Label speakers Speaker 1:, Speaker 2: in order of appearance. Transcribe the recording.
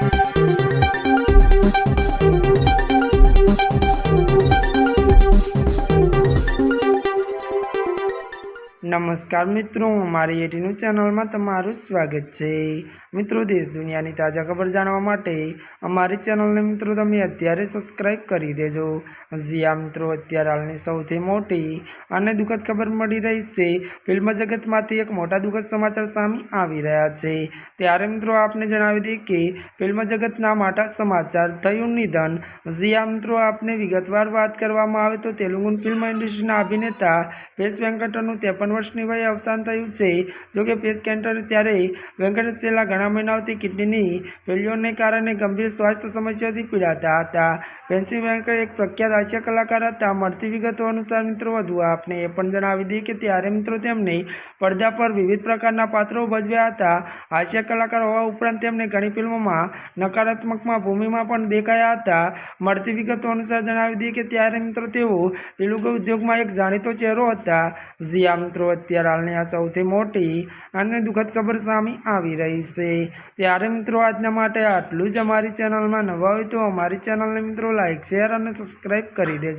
Speaker 1: Thank you. નમસ્કાર મિત્રો, મારી એટીનું ચેનલમાં તમારું સ્વાગત છે. મિત્રો, દેશ દુનિયાની તાજા ખબર જાણવા માટે અમારી ચેનલને મિત્રો તમે અત્યારે સબસ્ક્રાઈબ કરી દેજો. જ્યાં મિત્રો, અત્યારે હાલની સૌથી મોટી અને દુઃખદ ખબર મળી રહી છે. ફિલ્મ જગતમાંથી એક મોટા દુઃખદ સમાચાર સામે આવી રહ્યા છે. ત્યારે મિત્રો, આપને જણાવી દઈએ કે ફિલ્મ જગતના મોટા સમાચાર થયું નિધન. જ્યાં મિત્રો, આપને વિગતવાર વાત કરવામાં આવે તો તેલુગુ ફિલ્મ ઇન્ડસ્ટ્રીના અભિનેતા પેશ વેંકટનું ત્રેપન વર્ષની વયે અવસાન થયું છે. જોકે પેસ કેન્ટર ત્યારે વેંકટેશ છેલ્લા ઘણા મહિનાઓથી કિડનીની ફેલ્યોરને કારણે ગંભીર સ્વાસ્થ્ય સમસ્યાઓથી પીડાતા હતા. પેન્સી વેંકટ એક પ્રખ્યાત હાસ્ય કલાકાર હતા. મળતી વિગતો અનુસાર મિત્રો, વધુ આપને એ પણ જણાવી દઈએ કે ત્યારે મિત્રો તેમને પડદા પર વિવિધ પ્રકારના પાત્રો ભજવ્યા હતા. હાસ્ય કલાકાર હોવા ઉપરાંત તેમને ઘણી ફિલ્મોમાં નકારાત્મકમાં ભૂમિમાં પણ દેખાયા હતા. મળતી વિગતો અનુસાર જણાવી દઈએ કે ત્યારે મિત્રો તેઓ તેલુગુ ઉદ્યોગમાં એક જાણીતો ચહેરો હતા. જીયા મિત્રો અત્યારે હાલની આ સૌથી મોટી અને દુઃખદ ખબર સામે આવી રહી છે. ત્યારે મિત્રો, આજના માટે આટલું જ અમારી ચેનલમાં નવા હોય તો અમારી ચેનલને મિત્રો લાઇક શેર અને સબસ્ક્રાઈબ કરી દેજો.